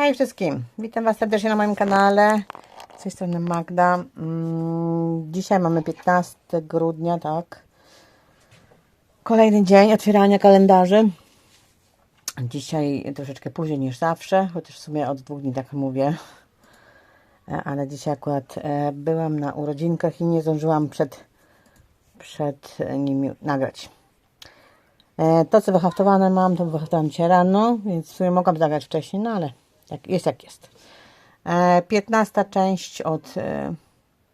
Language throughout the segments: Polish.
Hej wszystkim, witam Was serdecznie na moim kanale. Z tej strony Magda. Mm, Dzisiaj mamy 15 grudnia, tak. Kolejny dzień otwierania kalendarzy. Dzisiaj troszeczkę później niż zawsze, chociaż w sumie od dwóch dni tak mówię. E, Ale dzisiaj akurat e, byłam na urodzinkach i nie zdążyłam przed, przed nimi nagrać. E, To, co wyhaftowane mam, to wyhaftowałam dzisiaj rano, więc w sumie mogłam zagrać wcześniej, no ale jak, jest jak jest. E, 15 część od e,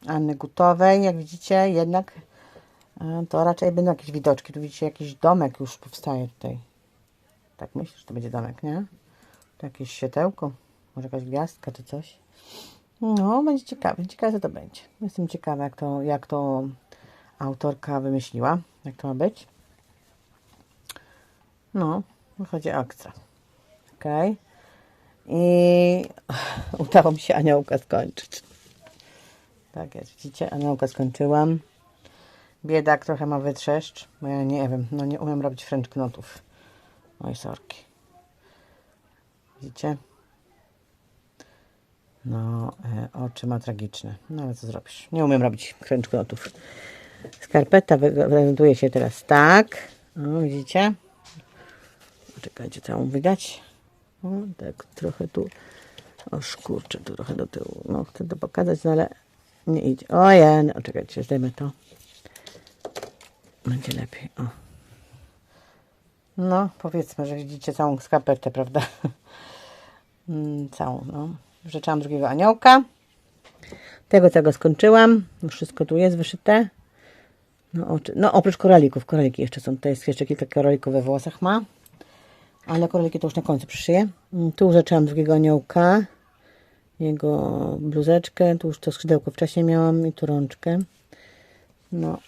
Anny Gutowej, jak widzicie, jednak e, to raczej będą jakieś widoczki. Tu widzicie, jakiś domek już powstaje tutaj. Tak myślę, że to będzie domek, nie? Tu jakieś światełko, może jakaś gwiazdka czy coś. No, będzie ciekawe. Ciekawe, co to będzie. Jestem ciekawa, jak to, jak to autorka wymyśliła, jak to ma być. No, wychodzi akcja. Okej. I udało mi się aniołka skończyć. Tak jest, widzicie, aniołka skończyłam. Biedak trochę ma wytrzeszcz, bo ja nie wiem, no nie umiem robić french knotów. Oj, sorki. Widzicie? No, e, oczy ma tragiczne. No ale co zrobisz? Nie umiem robić french knotów. Skarpeta prezentuje się teraz tak. O, widzicie? Czekajcie, co ją widać? O, tak trochę tu. O szkurczę, tu trochę do tyłu. No, chcę to pokazać, no ale nie idzie. Ojej, no, czekajcie, zdejmę to. Będzie lepiej, o. No, powiedzmy, że widzicie całą skarpetę, prawda? Mm, całą, no. Rzeczałam drugiego aniołka. Tego, tego skończyłam. Wszystko tu jest wyszyte. No, oczy. no oprócz koralików. Koraliki jeszcze są. Tutaj jest jeszcze kilka koralików we włosach ma. Ale koraliki to już na końcu przyszyję. Mm, Tu rzeczałam drugiego aniołka. Jego bluzeczkę. Tu już to skrzydełko wcześniej miałam i tu rączkę. No.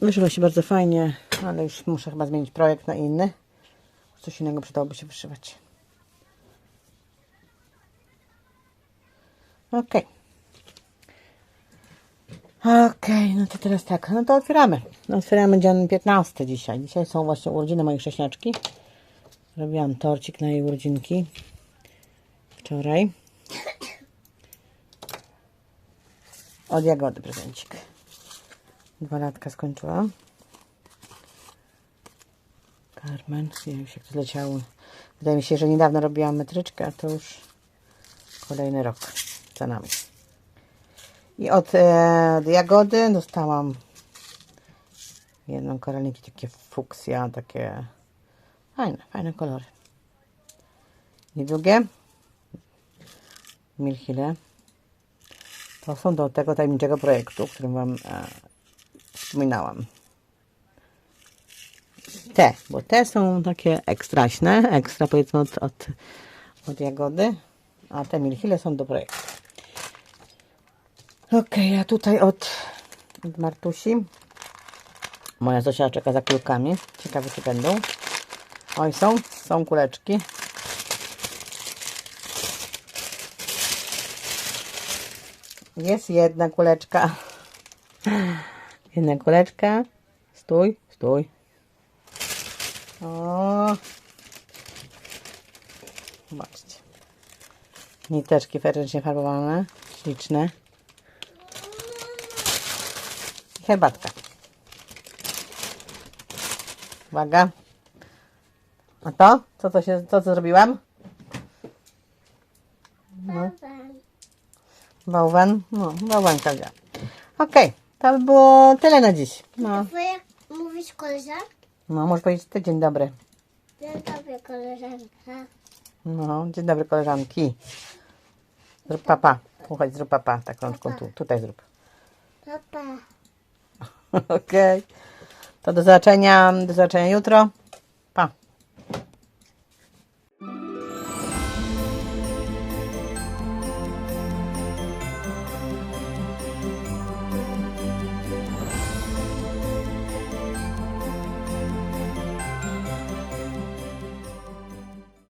Wyszywa się bardzo fajnie, ale już muszę chyba zmienić projekt na inny. Coś innego przydałoby się wyszywać. Okej. Okej, no to teraz tak, no to otwieramy. No, otwieramy dzień 15 dzisiaj. Dzisiaj są właśnie urodziny mojej chrześniaczki. Robiłam torcik na jej urodzinki wczoraj. Od Jagody prezencik. Dwa latka skończyłam. Carmen, nie wiem jak to zleciało. Wydaje mi się, że niedawno robiłam metryczkę, a to już kolejny rok za nami. I od, e, od Jagody dostałam jedną koralniki, takie fuksja, takie fajne, fajne kolory. I drugie Milchile. To są do tego tajemniczego projektu, o którym Wam e, wspominałam. Te, bo te są takie ekstraśne, ekstra powiedzmy od, od, od jagody, a te milchile są do projektu. Okej, a tutaj od, od Martusi. Moja Zosia czeka za kulkami. Ciekawe, czy będą. Oj, są, są kuleczki. Jest jedna kuleczka. Jedna kuleczka. Stój, stój. O. Zobaczcie. Niteczki ferycznie farbowane. Śliczne. I herbatka. Uwaga. A to? Co to się, co, co zrobiłam? Bałwan? No, bałwanka wzięłam. Okej, to by było tyle na dziś. No, jak mówisz koleżanka? no możesz powiedzieć ty dzień dobry. Dzień dobry koleżanka. No, dzień dobry koleżanki. Zrób papa. Słuchaj, zrób papa. Tak rączką tu. Tutaj zrób. Papa. Okej. To do zobaczenia, do zobaczenia jutro.